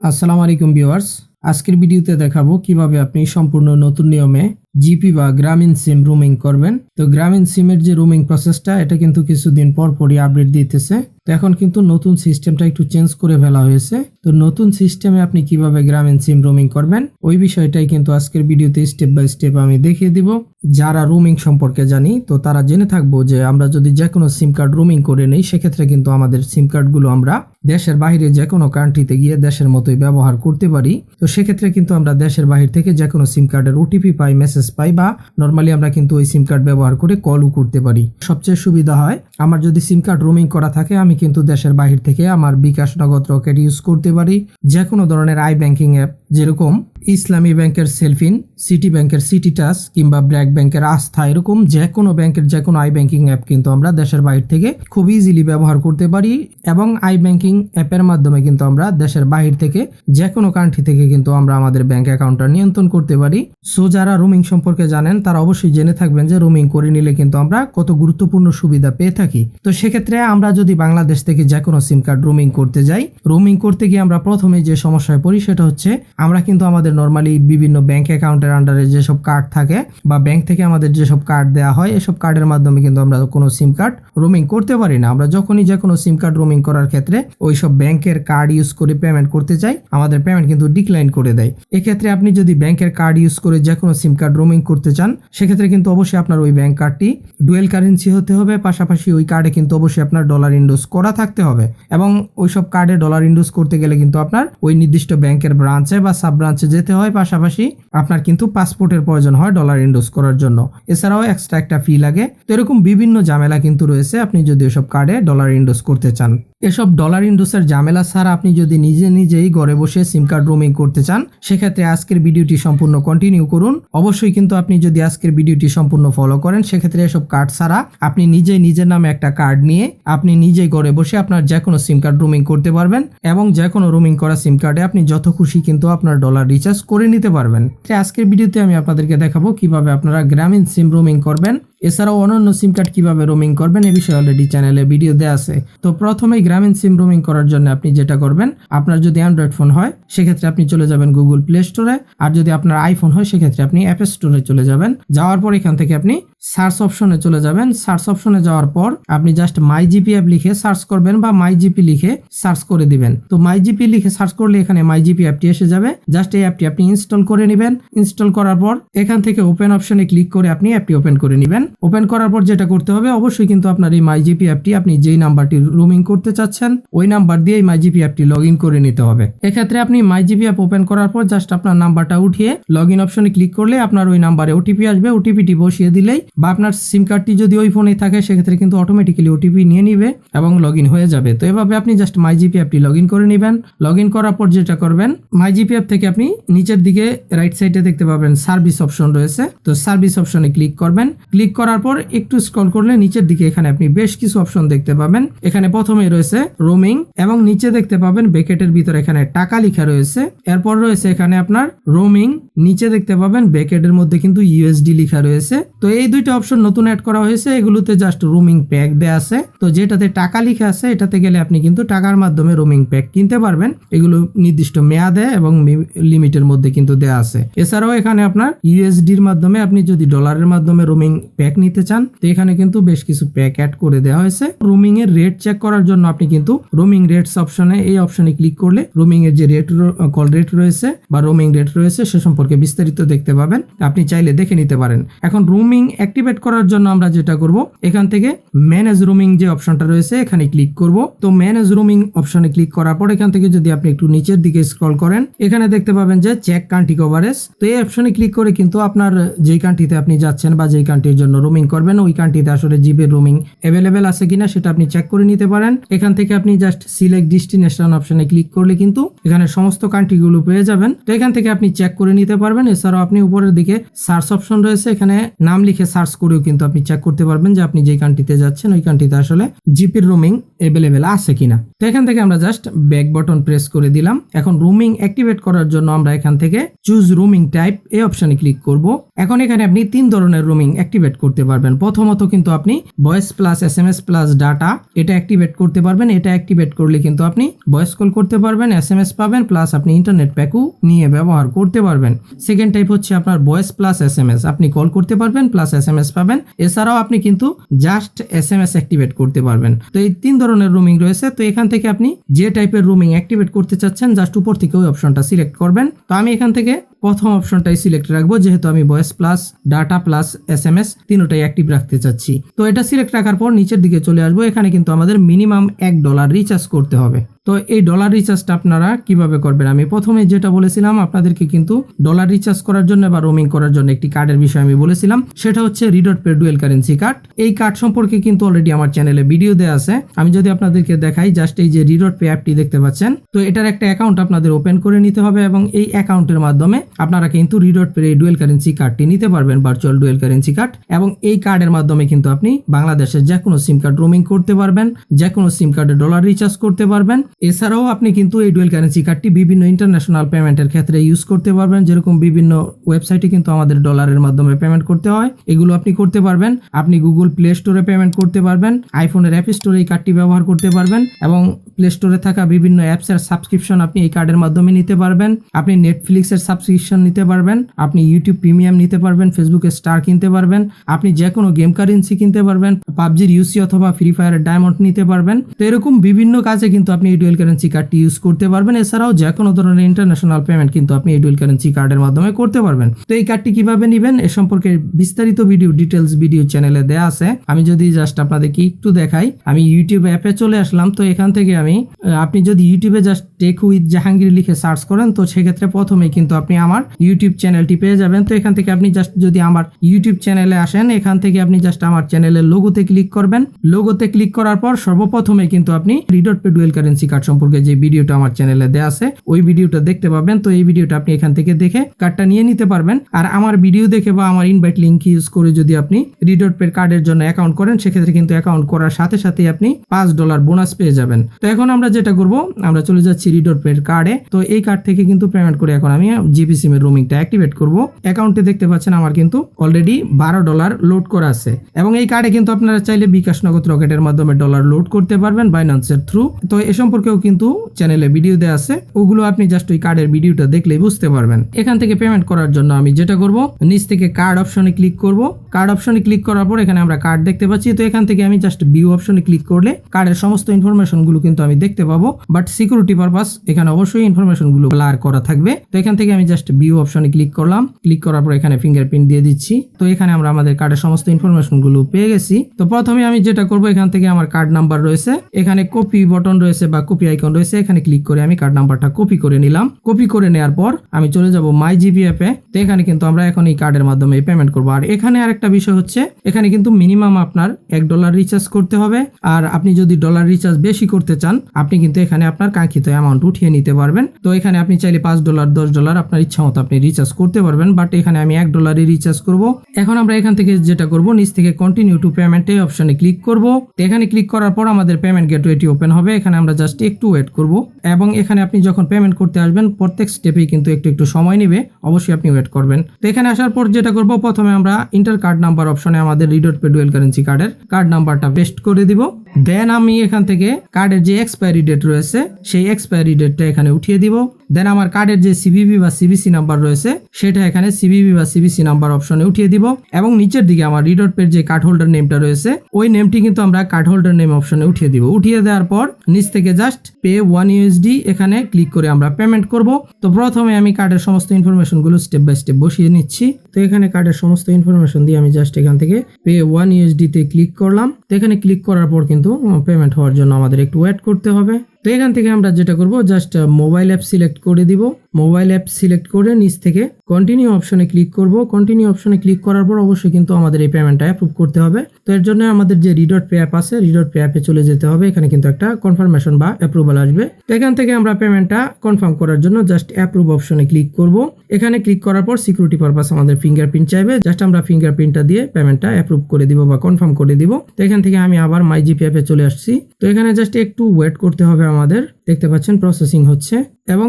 আসসালামু আলাইকুম ভিউয়ার্স। আজকের ভিডিওতে দেখাবো কীভাবে আপনি সম্পূর্ণ নতুন নিয়মে জিপি বা গ্রামীণ সিম রুমিং করবেন। তো গ্রামীণ সিমের যে রুমিং প্রসেসটা এটা কিন্তু কিছুদিন পর পরই আপডেট দিতেছে। তো এখন কিন্তু নতুন সিস্টেমটা একটু চেঞ্জ করে ফেলা হয়েছে। তো নতুন সিস্টেমে আপনি কীভাবে গ্রামীণ সিম রুমিং করবেন, ওই বিষয়টাই কিন্তু আজকের ভিডিওতে স্টেপ বাই স্টেপ আমি দেখিয়ে দিব। যারা রুমিং সম্পর্কে জানি, তো তারা জেনে থাকব যে আমরা যদি যে কোনো সিম কার্ড রুমিং করে নেই, সেক্ষেত্রে কিন্তু আমাদের সিম কার্ডগুলো আমরা দেশের বাইরে যে কোনো কান্ট্রিতে গিয়ে দেশের মতোই ব্যবহার করতে পারি। তো সেক্ষেত্রে কিন্তু আমরা দেশের বাহির থেকে যে কোনো সিম কার্ডের ওটিপি পাই মেসেজ পাই বা নর্মালি আমরা কিন্তু ওই সিম কার্ড ব্যবহার করে কলও করতে পারি। সবচেয়ে সুবিধা হয়, আমার যদি সিম কার্ড রোমিং করা থাকে, আমি কিন্তু দেশের বাহির থেকে আমার বিকাশ নগদ রকেট ইউজ করতে পারি। যে কোনো ধরনের আই ব্যাংকিং অ্যাপ যেরকম ইসলামী ব্যাংকের সেলফিন, সিটি ব্যাংকের সিটি টাস কিংবা ব্র্যাক ব্যাংকের আস্থা, এরকম যে কোনো ব্যাংকের যে কোনো আই ব্যাংকিং অ্যাপ কিন্তু আমরা দেশের বাইরে থেকে খুব ইজিলি ব্যবহার করতে পারি এবং আই ব্যাংকিং অ্যাপের মাধ্যমে কিন্তু আমরা দেশের বাহির থেকে যে কোনো কান্ট্রি থেকে কিন্তু আমরা আমাদের ব্যাংক অ্যাকাউন্টটা নিয়ন্ত্রণ করতে পারি। সো যারা রুমিং সম্পর্কে জানেন, তারা অবশ্যই জেনে থাকবেন যে রুমিং করে নিলে কিন্তু আমরা কত গুরুত্বপূর্ণ সুবিধা পেয়ে থাকি। তো, সেক্ষেত্রে আমরা যদি বাংলাদেশ থেকে যে কোনো সিম কার্ড রুমিং করতে যাই রুমিং করতে গিয়ে আমরা প্রথমে যে সমস্যায় পড়ি সেটা হচ্ছে আমরা কিন্তু আমাদের নর্মালি বিভিন্ন ব্যাংক অ্যাকাউন্টের আন্ডারে যেসব কার্ড থাকে বা ব্যাংক থেকে আমাদের যেসব কার্ড দেওয়া হয়, এসব কার্ডের মাধ্যমে কিন্তু আমরা কোনো সিম কার্ড রোমিং করতে পারি না। আমরা যখনই যে কোনো সিম কার্ড রোমিং করার ক্ষেত্রে ওই সব ব্যাংকের কার্ড ইউজ করে পেমেন্ট করতে চাই, আমাদের পেমেন্ট কিন্তু ডিক্লাইন করে দেয়। এক্ষেত্রে আপনি যদি ব্যাংকের কার্ড ইউজ করে যে কোনো সিম কার্ড রোমিং করতে চান, সেক্ষেত্রে কিন্তু অবশ্যই আপনার ওই ব্যাংক কার্ডটি ডুয়েল কারেন্সি হতে হবে, পাশাপাশি ওই কার্ডে কিন্তু অবশ্যই আপনার ডলার ইন্ডোজ করা থাকতে হবে এবং ওইসব কার্ডে ডলার ইন্ডোজ করতে গেলে কিন্তু আপনার ওই নির্দিষ্ট ব্যাংকের ব্রাঞ্চে বা সাব ব্রাঞ্চে যেতে হয়, পাশাপাশি আপনার কিন্তু পাসপোর্টের প্রয়োজন হয় ডলার ইন্ডোজ করার জন্য। এছাড়াও এক্সট্রা একটা ফি লাগে। তো এরকম বিভিন্ন ঝামেলা কিন্তু রয়েছে। আপনি যদি ওসব কার্ডে ডলার ইন্ডোজ করতে চান। এসব ডলার ইন্ডোসের ঝামেলা ছাড়া আপনি যদি নিজে নিজেই ঘরে বসে সিম কার্ড রোমিং করতে চান, সেক্ষেত্রে আজকের ভিডিওটি সম্পূর্ণ কন্টিনিউ করুন। অবশ্যই কিন্তু আপনি যদি আজকের ভিডিওটি সম্পূর্ণ ফলো করেন, সেক্ষেত্রে এসব কার্ড ছাড়া আপনি নিজেই নিজের নামে একটা কার্ড নিয়ে আপনি নিজেই ঘরে বসে আপনার যে কোনো সিম কার্ড রোমিং করতে পারবেন এবং যে কোনো রোমিং করা সিম কার্ডে আপনি যত খুশি কিন্তু আপনার ডলার রিচার্জ করে নিতে পারবেন। আজকের ভিডিওতে আমি আপনাদেরকে দেখাবো কীভাবে আপনারা গ্রামীণ সিম রোমিং করবেন। এছাড়াও অন্যান্য সিম কার্ড কীভাবে রোমিং করবেন এ বিষয়ে অলরেডি চ্যানেলে ভিডিও দেওয়া আছে। তো প্রথমেই গ্রামীণ সিম রোমিং করার জন্য আপনি যেটা করবেন, আপনার যদি অ্যান্ড্রয়েড ফোন হয়, সেক্ষেত্রে আপনি চলে যাবেন গুগল প্লে স্টোরে আর যদি আপনার আইফোন হয়, সেক্ষেত্রে আপনি অ্যাপ স্টোরে চলে যাবেন। যাওয়ার পর এখান থেকে আপনি সার্চ অপশনে চলে যাবেন। সার্চ অপশনে যাওয়ার পর আপনি জাস্ট মাই জিপি অ্যাপ লিখে সার্চ করবেন বা মাই জিপি লিখে সার্চ করে দিবেন। তো মাই জিপি লিখে সার্চ করলে এখানে মাই জিপি অ্যাপটি এসে যাবে। জাস্ট এই অ্যাপটি আপনি ইনস্টল করে নেবেন। ইনস্টল করার পর এখান থেকে ওপেন অপশনে ক্লিক করে আপনি অ্যাপটি ওপেন করে নেবেন। ওপেন করার পর যেটা করতে হবে, অবশ্যই কিন্তু আপনার এই মাই জিপি অ্যাপটি আপনি যেই নাম্বারটি রুমিং করতে চাচ্ছেন, ওই নাম্বার দিয়ে মাই জিপি অ্যাপটি লগ করে নিতে হবে। এক্ষেত্রে আপনি মাই জিপি অ্যাপ ওপেন করার পর জাস্ট আপনার নাম্বারটা উঠিয়ে লগ অপশনে ক্লিক করলে আপনার ওই নাম্বারে ওটিপি আসবে। ওটিপিটি বসিয়ে দিলেই বা আপনার সিম কার্ডটি যদি ওই ফোনে থাকে, সেক্ষেত্রে কিন্তু অটোমেটিক্যালি ওটিপি নিয়ে নিবে এবং লগ হয়ে যাবে। তো এভাবে আপনি জাস্ট মাই জিপি অ্যাপটি লগ করে নেবেন। লগ করার পর যেটা করবেন মাই জিপি অ্যাপ থেকে আপনি নিচের দিকে রাইট সাইডে দেখতে পাবেন সার্ভিস অপশন রয়েছে। তো সার্ভিস অপশনে ক্লিক করবেন। ক্লিক করার পর একটু স্ক্রল করলে নিচের দিকে এখানে আপনি বেশ কিছু অপশন দেখতে পাবেন। এখানে প্রথমে রয়েছে রোমিং এবং নিচে দেখতে পাবেন বেকেটের ভিতরে এখানে টাকা লেখা রয়েছে। এরপর রয়েছে এখানে আপনার রোমিং নিচে দেখতে পাবেন বেকেটের মধ্যে কিন্তু ইউএসডি লেখা রয়েছে। তো এই দুইটা অপশন নতুন অ্যাড করা হয়েছে, এগুলোতে জাস্ট রোমিং প্যাক দেয়া আছে। তো যেটাতে টাকা লেখা আছে, এটাতে গেলে আপনি কিন্তু টাকার মাধ্যমে রোমিং প্যাক কিনতে পারবেন। এগুলো নির্দিষ্ট মেয়াদে এবং লিমিটের মধ্যে কিন্তু দেয়া আছে। এছাড়াও এখানে আপনার ইউএসডির মাধ্যমে আপনি যদি ডলারের মাধ্যমে রোমিং প্যাক নিতে চান, তো এখানে কিন্তু বেশ কিছু প্যাক অ্যাড করে দেওয়া হয়েছে। রুমিং এর রেট চেক করার জন্য আপনি কিন্তু রোমিং রেটস অপশনে এই অপশনে ক্লিক করলে রুমিং এর যে রেট কল রেট রয়েছে বা রোমিং রেট রয়েছে, সে সম্পর্কে বিস্তারিত দেখতে পাবেন। আপনি চাইলে দেখে নিতে পারেন। এখন রোমিং অ্যাক্টিভেট করার জন্য আমরা যেটা করব, এখান থেকে ম্যানেজ রোমিং যে অপশনটা রয়েছে, এখানে ক্লিক করব। তো ম্যানেজ রোমিং অপশনে ক্লিক করার পর এখান থেকে যদি আপনি একটু নিচের দিকে স্ক্রল করেন, এখানে দেখতে পাবেন যে চেক কান্ট্রি কভারেজ তো এই অপশনে ক্লিক করে কিন্তু আপনার যেই কান্ট্রিতে আপনি যাচ্ছেন বা যেই কান্ট্রির জন্য রোমিং করবেন, ওই কান্ট্রিতে আসলে জিপে রোমিং অ্যাভেলেবেল আছে কিনা সেটা আপনি চেক করে নিতে পারেন। এখান থেকে আপনি জাস্ট সিলেক্ট ডেস্টিনেশন অপশনে ক্লিক করলে কিন্তু এখানে সমস্ত কান্ট্রিগুলো পেয়ে যাবেন। তো এখান থেকে আপনি চেক করে নিতে পারবেন। এছাড়াও আপনি উপরের দিকে সার্চ অপশন রয়েছে, এখানে নাম লিখে সার্চ করেও কিন্তু আপনি চেক করতে পারবেন যে আপনি যেই কান্ট্রিতে যাচ্ছেন, ওই কান্ট্রিতে আসলে জিপির রোমিং অ্যাভেলেবেল আছে কিনা। তো এখান থেকে আমরা জাস্ট ব্যাক বটন প্রেস করে দিলাম। এখন রোমিং অ্যাক্টিভেট করার জন্য আমরা এখান থেকে চুজ রোমিং টাইপ এই অপশনে ক্লিক করব। এখন এখানে আপনি তিন ধরনের রোমিং অ্যাক্টিভেট করতে করতে পারবেন। প্রথমত কিন্তু আপনি voice plus S M S plus data এটা অ্যাক্টিভেট করতে পারবেন। এটা অ্যাক্টিভেট করলে কিন্তু আপনি ভয়েস কল করতে পারবেন এস এম এস পাবেন প্লাস আপনি ইন্টারনেট প্যাকও নিয়ে ব্যবহার করতে পারবেন। সেকেন্ড টাইপ হচ্ছে আপনার voice plus S M S আপনি কল করতে পারবেন প্লাস এস এম এস পাবেন। এছাড়াও আপনি কিন্তু just S M S activate করতে পারবেন। তো এই তিন ধরনের রুমিং রয়েছে। তো এখান থেকে আপনি যে টাইপের রুমিং অ্যাক্টিভেট করতে চাচ্ছেন জাস্ট উপর থেকে ওই অপশনটা সিলেক্ট করবেন। তো আমি এখান থেকে প্রথম অপশনটাই সিলেক্ট রাখব, যেহেতু আমি voice plus data plus S M S তিনটাই অ্যাক্টিভ রাখতে চাচ্ছি। তো এটা সিলেক্ট রাখার পর নিচের দিকে চলে আসব, এখানে কিন্তু আমাদের মিনিমাম এক ডলার রিচার্জ করতে হবে। তো এই ডলার রিচার্জটা আপনারা কীভাবে করবেন? আমি প্রথমে যেটা বলেছিলাম, আপনাদেরকে কিন্তু ডলার রিচার্জ করার জন্য বা রোমিং করার জন্য একটি কার্ডের বিষয়ে আমি বলেছিলাম। সেটা হচ্ছে রিডট পে ডুয়েল কারেন্সি কার্ড এই কার্ড সম্পর্কে কিন্তু অলরেডি আমার চ্যানেলে ভিডিও দেওয়া আছে। আমি যদি আপনাদেরকে দেখাই জাস্ট এই যে রিডট পে অ্যাপটি দেখতে পাচ্ছেন, তো এটার একটা অ্যাকাউন্ট আপনাদের ওপেন করে নিতে হবে এবং এই অ্যাকাউন্টের মাধ্যমে আপনারা কিন্তু রিডট পে এই ডুয়েল কারেন্সি কার্ডটি নিতে পারবেন ভার্চুয়াল ডুয়েল কারেন্সি কার্ড এবং এই কার্ডের মাধ্যমে কিন্তু আপনি বাংলাদেশের যে কোনো সিম কার্ড রোমিং করতে পারবেন যে কোনো সিম কার্ডে ডলার রিচার্জ করতে পারবেন। এছাড়াও আপনি কিন্তু এই ডুয়েল কারেন্সি কার্ডটি বিভিন্ন ইন্টারন্যাশনাল পেমেন্টের ক্ষেত্রে ইউজ করতে পারবেন। যেরকম বিভিন্ন ওয়েবসাইটে কিন্তু আমাদের ডলারের মাধ্যমে পেমেন্ট করতে হয়। এগুলো আপনি করতে পারবেন। আপনি গুগল প্লে স্টোরে পেমেন্ট করতে পারবেন। আইফোনের অ্যাপ স্টোরে এই কার্ডটি ব্যবহার করতে পারবেন। এবং প্লে স্টোরে থাকা বিভিন্ন অ্যাপসের সাবস্ক্রিপশন আপনি এই কার্ডের মাধ্যমে নিতে পারবেন। আপনি নেটফ্লিক্সের সাবস্ক্রিপশন নিতে পারবেন। আপনি ইউটিউব প্রিমিয়াম নিতে পারবেন। ফেসবুকে স্টার কিনতে পারবেন। আপনি যে কোনো গেম কারেন্সি কিনতে পারবেন। পাবজির ইউসি অথবা ফ্রি ফায়ারের ডায়মন্ড নিতে পারবেন। তো এরকম বিভিন্ন কাজে কিন্তু আপনি এই ডুয়েল কারেন্সি কার্ডটি ইউজ করতে পারবেন। এছাড়াও যে কোনো ধরনের ইন্টারন্যাশনাল পেমেন্ট কিন্তু আপনি এই ডুয়েল কারেন্সি কার্ডের মাধ্যমে করতে পারবেন। তো এই কার্ডটি কীভাবে নেবেন? এ সম্পর্কে বিস্তারিত ভিডিও ডিটেলস ভিডিও চ্যানেলে দেওয়া আছে। আমি যদি জাস্ট আপনাদেরকে একটু দেখাই, আমি ইউটিউব অ্যাপে চলে আসলাম। তো এখান থেকে আমি আপনি যদি ইউটিউবে জাস্ট টেক উইথ জাহাঙ্গীর লিখে সার্চ করেন, তো সেক্ষেত্রে প্রথমে কিন্তু আপনি আমার ইউটিউব চ্যানেলটি পেয়ে যাবেন। তো এখান থেকে আপনি জাস্ট যদি আমার ইউটিউব চ্যানেলে আসেন, এখান থেকে আপনি জাস্ট আমার চ্যানেলের লোগোতে ক্লিক করবেন। লোগোতে ক্লিক করার পর সর্বপ্রথমে কিন্তু আপনি রিডট পে ডুয়েল কারেন্সি কার্ড সম্পর্কে যে ভিডিওটা আমার চ্যানেলে দেওয়া আছে, ওই ভিডিওটা দেখতে পাবেন তো এই ভিডিওটা আপনি এখান থেকে দেখে কার্ডটা নিয়ে নিতে পারবেন। আর আমার ভিডিও দেখে বা আমার ইনভাইট লিঙ্ক ইউজ করে যদি আপনি রিডট পে কার্ডের জন্য অ্যাকাউন্ট করেন, সেক্ষেত্রে কিন্তু অ্যাকাউন্ট করার সাথে সাথে আপনি পাঁচ ডলার বোনাস পেয়ে যাবেন। তো এখন আমরা যেটা করব, আমরা চলে যাচ্ছি রিডট পে কার্ডে তো এই কার্ড থেকে কিন্তু পেমেন্ট করে এখন আমি জিপি সিম এর রোমিংটা অ্যাক্টিভেট করব। অ্যাকাউন্টে দেখতে পাচ্ছেন আমার কিন্তু অলরেডি বারো ডলার লোড করা আছে। এবং এই কার্ডে কিন্তু আপনারা চাইলে বিকাশ নগদ রকেটের মাধ্যমে ডলার লোড করতে পারবেন বাইন্যান্সের থ্রু তো এ সম্পর্কেও কিন্তু চ্যানেলে ভিডিও দেওয়া আছে। ওগুলো আপনি জাস্ট ওই কার্ডের ভিডিওটা দেখলেই বুঝতে পারবেন। এখান থেকে পেমেন্ট করার জন্য আমি যেটা করব, নিচ থেকে কার্ড অপশনে ক্লিক করব। কার্ড অপশনে ক্লিক করার পর এখানে আমরা কার্ড দেখতে পাচ্ছি। তো এখান থেকে আমি জাস্ট ভিউ অপশনে ক্লিক করলে কার্ডের সমস্ত ইনফরমেশনগুলো কিন্তু আমি দেখতে পাবো। বাট সিকিউরিটি পারপাস এখানে অবশ্যই ইনফরমেশনগুলো ব্লার করা থাকবে। তো এখান থেকে আমি জাস্ট ভিউ অপশনে ক্লিক করলাম। ক্লিক করার পর এখানে ফিঙ্গারপ্রিন্ট দিয়ে দিচ্ছি। তো এখানে আমরা আমাদের কার্ডের সমস্ত ইনফরমেশনগুলো পেয়ে গেছি। তো প্রথমে আমি যেটা করব, এখান থেকে আমার কার্ড নাম্বার রয়েছে। এখানে কপি বটন রয়েছে বা কপি আইকন রয়েছে, এখানে ক্লিক করে আমি কার্ড নাম্বারটা কপি করে নিলাম। কপি করে নেওয়ার পর আমি চলে যাব মাই জিপি অ্যাপে তো এখানে কিন্তু আমরা এখন এই কার্ডের মাধ্যমে পেমেন্ট করব। আর এখানে আরেকটা বিষয় হচ্ছে, এখানে কিন্তু মিনিমাম আপনার এক ডলার রিচার্জ করতে হবে। আর আপনি যদি ডলার রিচার্জ বেশি করতে চান, আপনি কিন্তু এখানে আপনার কাঙ্ক্ষিত অ্যামাউন্ট উঠিয়ে নিতে পারবেন। তো এখানে আপনি চাইলে পাঁচ ডলার দশ ডলার আপনার ইচ্ছা মতো আপনি রিচার্জ করতে পারবেন। বাট এখানে আমি এক ডলারই রিচার্জ করব। এখন আমরা এখান থেকে যেটা করব, নিচ থেকে কন্টিনিউ টু পেমেন্ট এই অপশনে ক্লিক করব। এখানে ক্লিক করার পর আমাদের পেমেন্ট গেটওয়েটি ওপেন হবে। এখানে আমরা জাস্ট একটু ওয়েট করব। এবং এখানে আপনি যখন পেমেন্ট করতে আসবেন, প্রত্যেক স্টেপেই কিন্তু একটু একটু সময় নেবে। অবশ্যই আপনি ওয়েট করবেন। তো এখানে আসার পর যেটা করব, প্রথমে আমরা ইন্টার কার্ড নাম্বার অপশনে আমাদের রিডট পে ডুয়েল কারেন্সি কার্ডের কার্ড নাম্বারটা পেস্ট করে দিব। দেন আমি এখান থেকে কার্ডের যে এক্সপায়ারি ডেট রয়েছে, সেই এক্সপায়ারি ডেটটা এখানে উঠিয়ে দিব। দেন আমার কার্ডের যে সিবিবি বা সিবিসি নাম্বার রয়েছে, সেটা এখানে সিবিবি বা সিবিসি নাম্বার অপশনে উঠিয়ে দিব। এবং নিচের দিকে আমার রিডট পের যে কার্ড হোল্ডার নেমটা রয়েছে, ওই নেমটি কিন্তু আমরা কার্ড হোল্ডার নেম অপশনে উঠিয়ে দিব। উঠিয়ে দেওয়ার পর নিচ থেকে জাস্ট পে ওয়ান ইউএসডি এখানে ক্লিক করে আমরা পেমেন্ট করব। তো প্রথমে আমি কার্ডের সমস্ত ইনফরমেশনগুলো স্টেপ বাই স্টেপ বসিয়ে নিচ্ছি। তো এখানে কার্ডের সমস্ত ইনফরমেশন দিয়ে আমি জাস্ট এখান থেকে পে ওয়ান ইউএসডি তে ক্লিক করলাম। তো এখানে ক্লিক করার পর কিন্তু পেমেন্ট হওয়ার জন্য আমাদের একটু ওয়েট করতে হবে। তো এখান থেকে আমরা যেটা করব জাস্ট মোবাইল অ্যাপ সিলেক্ট করে দিব। মোবাইল অ্যাপ সিলেক্ট করে নিচ থেকে কন্টিনিউ অপশনে ক্লিক করব। কন্টিনিউ অপশনে ক্লিক করার পর অবশ্যই কিন্তু আমাদের এই পেমেন্টটা অ্যাপ্রুভ করতে হবে। তো এর জন্য আমাদের যে রিডট পে অ্যাপ আছে রিডট পে অ্যাপে চলে যেতে হবে। এখানে কিন্তু একটা কনফার্মেশন বা অ্যাপ্রুভাল আসবে। তো এখান থেকে আমরা পেমেন্টটা কনফার্ম করার জন্য জাস্ট অ্যাপ্রুভ অপশনে ক্লিক করব। এখানে ক্লিক করার পর সিকিউরিটি পারপাস আমাদের ফিঙ্গারপ্রিন্ট চাইবে। জাস্ট আমরা ফিঙ্গারপ্রিন্টটা দিয়ে পেমেন্টটা অ্যাপ্রুভ করে দিব বা কনফার্ম করে দিব। তো এখান থেকে আমি আবার মাই জিপি অ্যাপে চলে আসছি। তো এখানে জাস্ট একটু ওয়েট করতে হবে আমাদের দেখতে পাচ্ছেন প্রসেসিং হচ্ছে এবং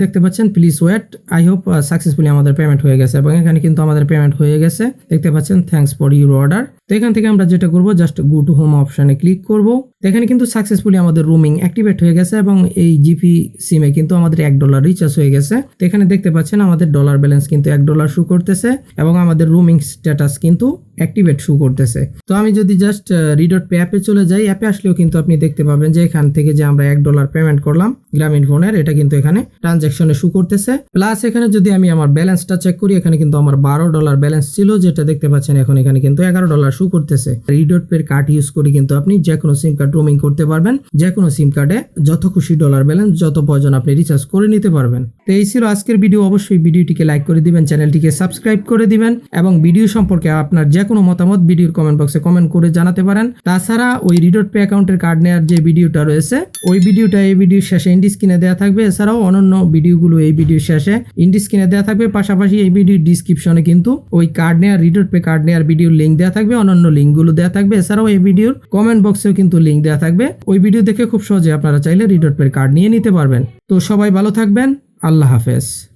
দেখতে পাচ্ছেন please wait I hope successfully আমাদের পেমেন্ট হয়ে গেছে এবং এখানে কিন্তু আমাদের পেমেন্ট হয়ে গেছে। দেখতে পাচ্ছেন থ্যাঙ্কস ফর ইউর অর্ডার তো এখান থেকে আমরা যেটা করব জাস্ট গো টু হোম অপশনে ক্লিক করব। এখানে কিন্তু সাকসেসফুলি আমাদের রুমিং অ্যাক্টিভেট হয়ে গেছে এবং এই জিপি সিমে কিন্তু আমাদের এক ডলার রিচার্জ হয়ে গেছে। তো এখানে দেখতে পাচ্ছেন, আমাদের ডলার ব্যালেন্স কিন্তু এক ডলার শু করতেছে এবং আমাদের রুমিং স্ট্যাটাস কিন্তু অ্যাক্টিভেট শু করতেছে। তো আমি যদি জাস্ট রিডট পে অ্যাপে চলে যাই অ্যাপে আসলেও কিন্তু আপনি দেখতে পাবেন যে এখান থেকে যে আমরা এক ডলার পেমেন্ট করলাম, গ্রামীণ ফোনের, এটা কিন্তু এখানে ট্রানজ্যাকশনে শু করতেছে। প্লাস এখানে যদি আমি আমার ব্যালেন্সটা চেক করি, এখানে কিন্তু আমার বারো ডলার ব্যালেন্স ছিল, যেটা দেখতে পাচ্ছেন এখন এখানে কিন্তু এগারো ডলার শু করতেছে। রিডট পের কার্ড ইউজ করে কিন্তু আপনি যে কোনো সিম কার্ড রোমিং করতে পারবেন, যে কোনো সিম কার্ডে যত খুশি ডলার ব্যালেন্স যত প্রয়োজন আপনি রিচার্জ করে নিতে পারবেন। তো এই ছিল আজকের ভিডিও। অবশ্যই ভিডিওটিকে লাইক করে দিবেন, চ্যানেলটিকে সাবস্ক্রাইব করে দিবেন এবং ভিডিও সম্পর্কে আপনার যে কোনো মতামত ভিডিওর কমেন্ট বক্সে কমেন্ট করে জানাতে পারেন। তাছাড়া ওই রিডট পে অ্যাকাউন্টের কার্ড নেওয়ার যে ভিডিওটা রয়েছে, ওই ভিডিওটা এই ভিডিওর শেষে ইন্ডি স্ক্রিনে দেওয়া থাকবে। এছাড়াও অন্যান্য ভিডিওগুলো এই ভিডিওর শেষে ইন্ডি স্ক্রিনে দেওয়া থাকবে। পাশাপাশি এই ভিডিওর ডিসক্রিপশনে কিন্তু ওই কার্ড নেওয়ার রিডট পে কার্ড নেওয়ার ভিডিওর লিঙ্ক দেওয়া থাকবে। অন্যান্য লিঙ্কগুলো দেওয়া থাকবে। এছাড়াও এই ভিডিওর কমেন্ট বক্সেও কিন্তু লিঙ্ক দেওয়া থাকবে। ওই ভিডিও দেখে খুব সহজে আপনারা চাইলে রিডট পে কার্ড নিয়ে নিতে পারবেন। তো সবাই ভালো থাকবেন। আল্লাহ হাফেজ।